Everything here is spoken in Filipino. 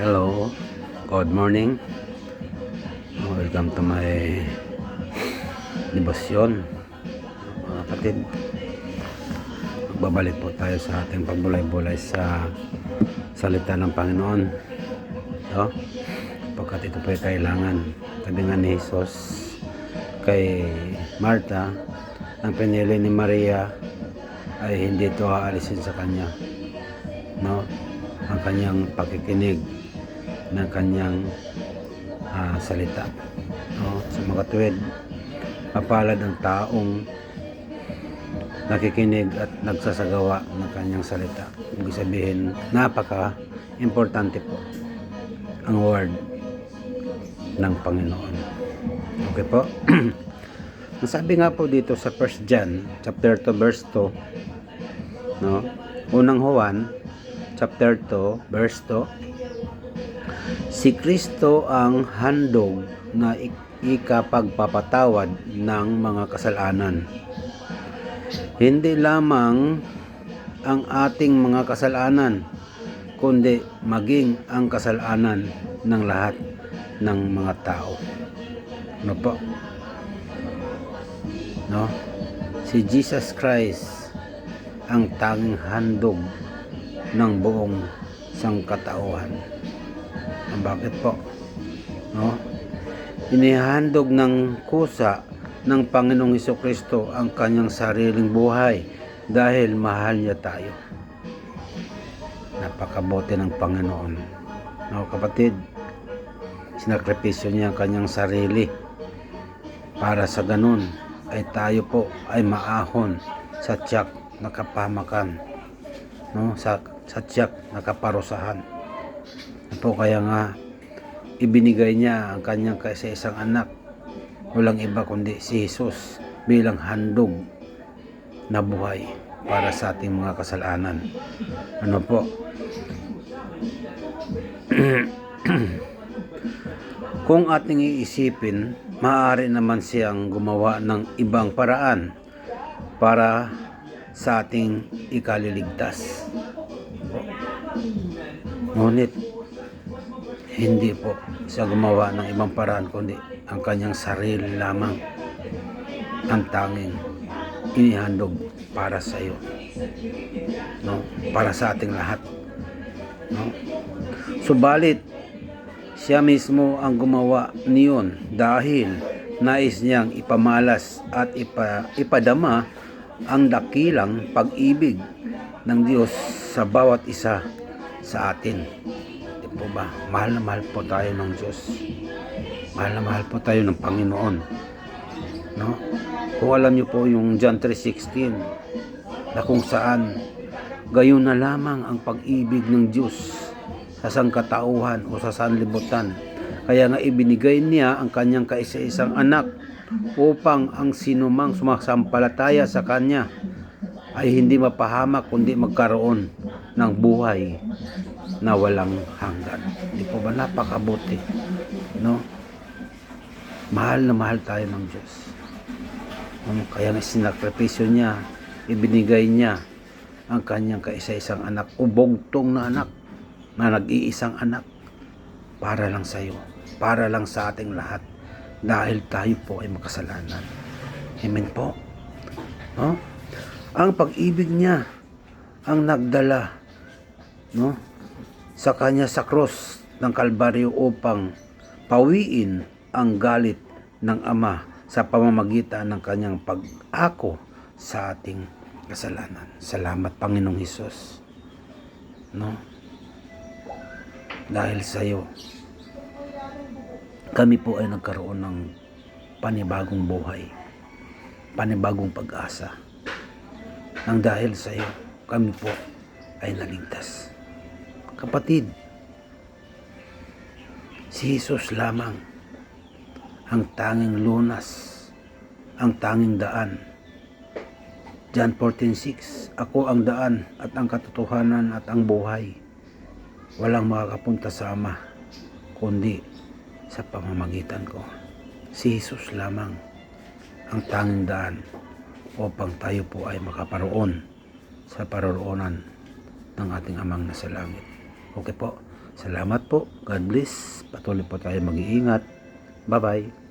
Hello, good morning. Welcome to my devotion. Mga kapatid, magbabalik po tayo sa ating pagbulay-bulay sa salita ng Panginoon. No? Pagkat ito po kailangan. Sabi nga ni Jesus kay Marta, ang pinili ni Maria ay hindi ito aalisin sa kanya. No? Ang kanyang pakikinig ng kanyang ah, salita. No? Sa mga tuwid, mapalad ang taong nakikinig at nagsasagawa ng kanyang salita. Ibig sabihin, napaka-importante po ang word ng Panginoon. Okay po? Nasabi nga po dito sa 1 John, chapter 2, verse 2, no? Unang Juan, chapter 2, verse 2, Si Kristo ang handog na ik- ikapagpapatawad ng mga kasalanan. Hindi lamang ang ating mga kasalanan, kundi maging ang kasalanan ng lahat ng mga tao. Ano po? No? Si Jesus Christ ang tanging handog ng buong sangkatauhan. Ang bakit po? No? Inihandog ng kusa ng Panginoong Heso Kristo ang kanyang sariling buhay dahil mahal niya tayo. Napakabote ng Panginoon. No, kapatid, sinakripisyo niya ang kanyang sarili para sa ganun ay tayo po ay maahon sa tiyak na kapamakan no sa sa tiyak na kaparusahan po kaya nga ibinigay niya ang kanyang kaisa-isang anak. Walang iba kundi si Jesus bilang handog na buhay para sa ating mga kasalanan. Ano po? Kung ating iisipin, maaari naman siyang gumawa ng ibang paraan para sa ating ikaliligtas. Ngunit, hindi po siya gumawa ng ibang paraan kundi ang kanyang sarili lamang ang tanging inihandog para sa iyo. No? Para sa ating lahat. No? Subalit, siya mismo ang gumawa niyon dahil nais niyang ipamalas at ipa, ipadama ang dakilang pag-ibig ng Diyos sa bawat isa sa atin. Po ba? Mahal na mahal po tayo ng Diyos. Mahal na mahal po tayo ng Panginoon. No? Kung alam niyo po yung John 3.16 na kung saan gayon na lamang ang pag-ibig ng Diyos sa sangkatauhan o sa sanlibutan. Kaya nga ibinigay niya ang kanyang kaisa-isang anak upang ang sinumang sumasampalataya sa kanya ay hindi mapahamak kundi magkaroon ng buhay na walang hanggan. Di po ba napakabuti? No? Mahal na mahal tayo ng Diyos. Um, kaya nga sinakripisyo niya, ibinigay niya ang kanyang kaisa-isang anak, ubogtong na anak, na nag-iisang anak, para lang sa iyo, para lang sa ating lahat, dahil tayo po ay makasalanan. Amen po. No? Ang pag-ibig niya ang nagdala no sa kanya sa cross ng Kalbaryo upang pawiin ang galit ng Ama sa pamamagitan ng kanyang pag-ako sa ating kasalanan. Salamat Panginoong Hesus. No? Dahil sa iyo, kami po ay nagkaroon ng panibagong buhay, panibagong pag-asa. Nang dahil sa iyo, kami po ay naligtas. Kapatid, si Jesus lamang ang tanging lunas, ang tanging daan. John 14.6 Ako ang daan at ang katotohanan at ang buhay. Walang makakapunta sa Ama, kundi sa pamamagitan ko. Si Jesus lamang ang tanging daan upang tayo po ay makaparoon sa paroroonan ng ating amang nasa langit. Okay po? Salamat po. God bless. Patuloy po tayo mag-iingat. Bye-bye.